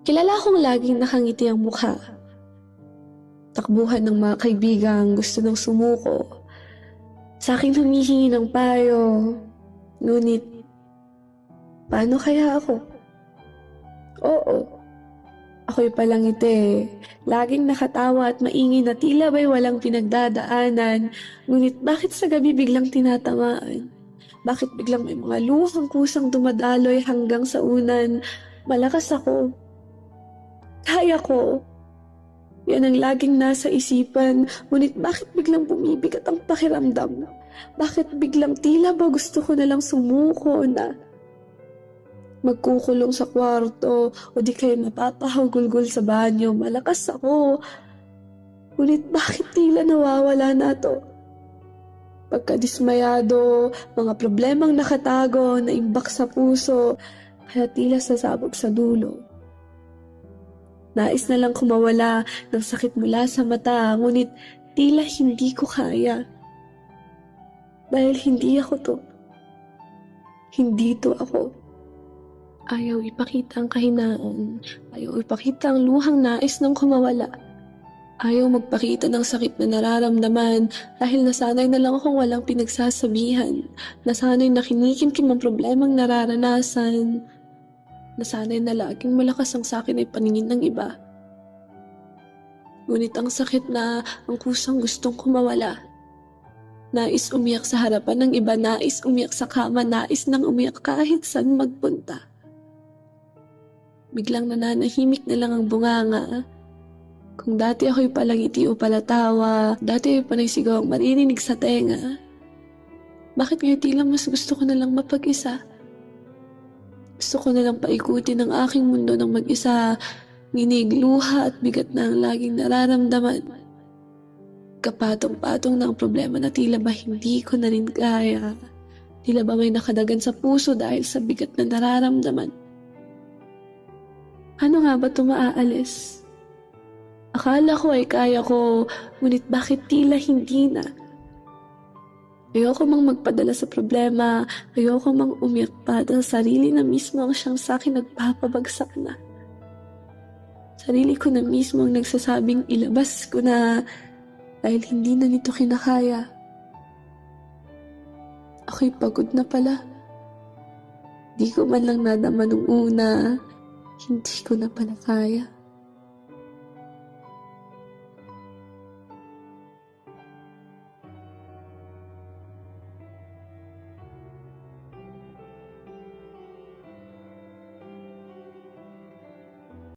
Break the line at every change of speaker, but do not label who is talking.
Kilala akong laging nakangiti ang mukha. Takbuhan ng mga kaibigang gusto ng sumuko. Sa akin humihingi ng payo. Ngunit, paano kaya ako? Oo. Ako'y palangiti. Laging nakatawa at maingay na tila ba'y walang pinagdadaanan. Ngunit bakit sa gabi biglang tinatamaan? Bakit biglang may mga luhang kusang dumadaloy hanggang sa unan? Malakas ako. Kaya ko. Yan ang laging nasa isipan. Ngunit bakit biglang bumibigat ang pakiramdam? Bakit biglang tila ba gusto ko na lang sumuko na magkukulong sa kwarto o di kayo napapahagulgol sa banyo. Malakas ako. Ngunit bakit tila nawawala na to? Pagkadismayado, mga problemang nakatago, naimbak sa puso, kaya tila sasabog sa dulo. Nais na lang kumawala ng sakit mula sa mata, ngunit tila hindi ko kaya. Dahil hindi ako to. Hindi to ako. Ayaw ipakita ang kahinaan. Ayaw ipakita ang luhang nais ng kumawala. Ayaw magpakita ng sakit na nararamdaman dahil nasanay na lang akong walang pinagsasabihan. Nasanay na kinikimkim ang problemang nararanasan. Nasanay na laging malakas ang sa akin ay paningin ng iba. Ngunit ang sakit na ang kusang gustong kumawala. Nais umiyak sa harapan ng iba, nais umiyak sa kama, nais nang umiyak kahit saan magpunta. Biglang nananahimik na lang ang bunganga. Kung dati ako'y palangiti o palatawa, dati ay panaysigaw ang maririnig sa tenga. Bakit ngayon tila mas gusto ko na lang mapag-isa? Gusto ko na lang paikutin ang aking mundo ng mag-isa, nginig, luha at bigat na ang laging nararamdaman. Kapatong-patong na ang problema na tila ba hindi ko na rin kaya. Tila ba may nakadagan sa puso dahil sa bigat na nararamdaman. Ano nga ba ito maaalis? Akala ko ay kaya ko, ngunit bakit tila hindi na? Ayoko mang magpadala sa problema, ayoko mang umiyak pa dahil sarili na mismo ang siyang sa akin nagpapabagsak na. Sarili ko na mismo ang nagsasabing ilabas ko na dahil hindi na nito kinakaya. Ako'y pagod na pala. Di ko man lang nadama nung una, hindi ko na pala kaya.